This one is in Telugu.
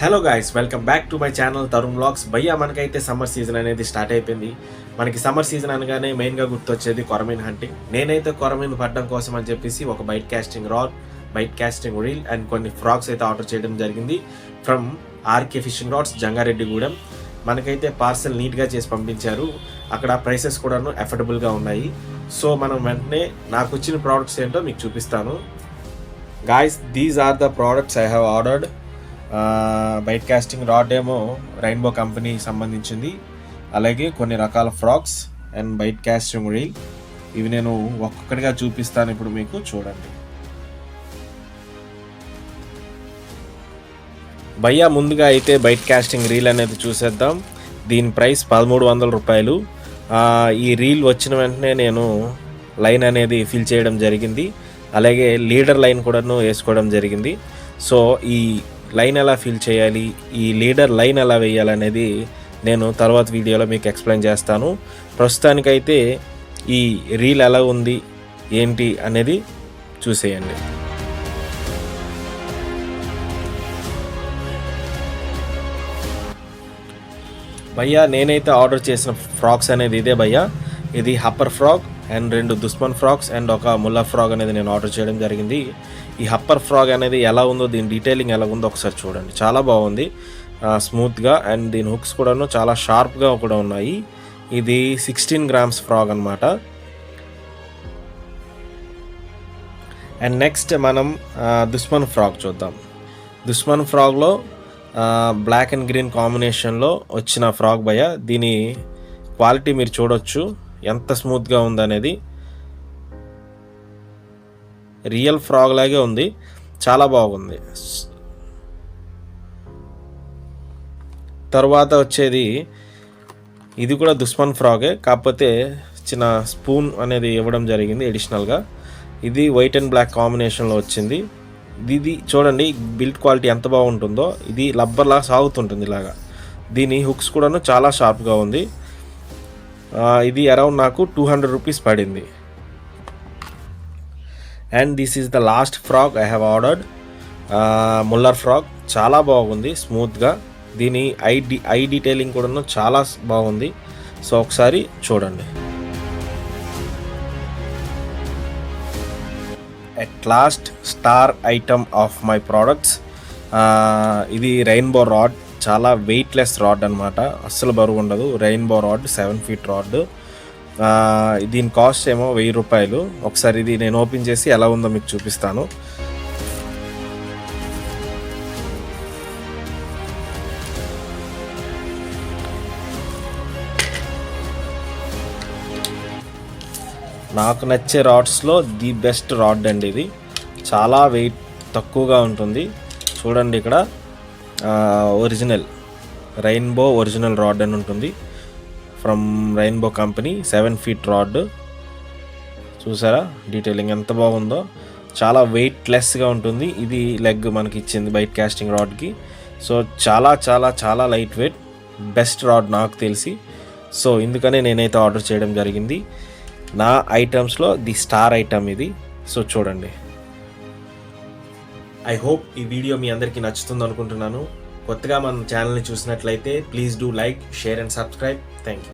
Hello guys welcome back to my channel Tarun blogs భయ్యా మనకైతే సమ్మర్ సీజన్ అనేది స్టార్ట్ అయిపోయింది. మనకి సమ్మర్ సీజన్ అనగానే మెయిన్గా గుర్తొచ్చేది కొరమీన్ హంటింగ్ నేనైతే కొరమీన్ పట్టడం కోసం అని చెప్పేసి ఒక bait casting rod bait casting reel and కొన్ని ఫ్రాక్స్ అయితే ఆర్డర్ చేయడం జరిగింది. From RK fishing rods Jangareddygudem. మనకైతే పార్సల్ నీట్గా చేసి పంపించారు. అక్కడ ప్రైసెస్ కూడాను అఫోర్డబుల్గా ఉన్నాయి. సో మనం వెంటనే నాకు వచ్చిన ప్రోడక్ట్స్ ఏంటో మీకు చూపిస్తాను. Guys these are the products I have ordered bait casting rod ఏమో రెయిన్బో కంపెనీ సంబంధించింది. అలాగే కొన్ని రకాల frogs and bait casting reel ఇవి నేను ఒక్కొక్కటిగా చూపిస్తాను ఇప్పుడు మీకు చూడండి. భయ్యా ముందుగా అయితే బైట్ కాస్టింగ్ రీల్ అనేది చూసేద్దాం. దీని ప్రైస్ పదమూడు వందల రూపాయలు. ఈ రీల్ వచ్చిన వెంటనే నేను లైన్ అనేది ఫిల్ చేయడం జరిగింది. అలాగే లీడర్ లైన్ కూడాను వేసుకోవడం జరిగింది. సో ఈ లైన్ ఎలా ఫిల్ చేయాలి ఈ లీడర్ లైన్ ఎలా వేయాలి అనేది నేను తర్వాత వీడియోలో మీకు ఎక్స్ప్లెయిన్ చేస్తాను. ప్రస్తుతానికైతే ఈ రీల్ ఎలా ఉంది ఏంటి అనేది చూసేయండి. భయ్యా నేనైతే ఆర్డర్ చేసిన ఫ్రాక్స్ అనేది ఇదే భయ్యా. ఇది హప్పర్ ఫ్రాక్. అండ్ రెండు దుస్మన్ ఫ్రాక్స్ అండ్ ఒక ముల్లా ఫ్రాగ్ అనేది నేను ఆర్డర్ చేయడం జరిగింది. ఈ హప్పర్ ఫ్రాగ్ అనేది ఎలా ఉందో దీని డీటెయిలింగ్ ఎలా ఉందో ఒకసారి చూడండి. చాలా బాగుంది. స్మూత్గా అండ్ దీని హుక్స్ కూడాను చాలా షార్ప్గా కూడా ఉన్నాయి. ఇది సిక్స్టీన్ గ్రామ్స్ ఫ్రాగ్ అనమాట అండ్ నెక్స్ట్ మనం దుస్మన్ ఫ్రాక్ చూద్దాం. దుస్మన్ ఫ్రాగ్లో బ్లాక్ అండ్ గ్రీన్ కాంబినేషన్లో వచ్చిన ఫ్రాక్ భయ దీని క్వాలిటీ మీరు చూడొచ్చు. ఎంత స్మూత్గా ఉందనేది రియల్ ఫ్రాగ్ లాగే ఉంది. చాలా బాగుంది. తర్వాత వచ్చేది ఇది కూడా దుస్మన్ ఫ్రాగే కాకపోతే చిన్న స్పూన్ అనేది ఇవ్వడం జరిగింది ఎడిషనల్గా ఇది వైట్ అండ్ బ్లాక్ కాంబినేషన్లో వచ్చింది. ఇది చూడండి బిల్డ్ క్వాలిటీ ఎంత బాగుంటుందో. ఇది లబ్బర్లా సాగుతుంటుంది ఇలాగా. దీని హుక్స్ కూడాను చాలా షార్ప్గా ఉంది. ఇది అరౌండ్ నాకు టూ హండ్రెడ్ రూపీస్ పడింది. And this is the last frog I have ordered Muller frog చాలా బాగుంది స్మూత్గా దీని ఐ డి ఐ డీటెయిలింగ్ కూడాను చాలా బాగుంది. సో ఒకసారి చూడండి. At last star item of my products ఇది రెయిన్బో రాడ్ చాలా వెయిట్లెస్ రాడ్ అనమాట అస్సలు బరువు ఉండదు. Rainbow rod seven feet rod దీని కాస్ట్ ఏమో వెయ్యి రూపాయలు. ఒకసారి ఇది నేను ఓపెన్ చేసి ఎలా ఉందో మీకు చూపిస్తాను. నాకు నచ్చే రాడ్స్లో ది బెస్ట్ రాడ్ అండి ఇది. చాలా వెయిట్ తక్కువగా ఉంటుంది. చూడండి ఇక్కడ. ఒరిజినల్ రెయిన్బో ఒరిజినల్ రాడ్ అని ఉంటుంది. From rainbow company seven feet rod చూసారా? డీటెయిలింగ్ ఎంత బాగుందో. చాలా వెయిట్ లెస్గా ఉంటుంది. ఇది లెగ్ మనకి ఇచ్చింది బైట్ క్యాస్టింగ్ రాడ్కి సో చాలా చాలా చాలా లైట్ వెయిట్ బెస్ట్ రాడ్ నాకు తెలిసి. సో ఇందుకనే నేనైతే ఆర్డర్ చేయడం జరిగింది. నా ఐటమ్స్లో ది స్టార్ ఐటమ్ ఇది. సో చూడండి. ఐ హోప్ ఈ వీడియో మీ అందరికీ నచ్చుతుంది అనుకుంటున్నాను. కొత్తగా మన ఛానల్ని చూసినట్లయితే please do like share and subscribe thank you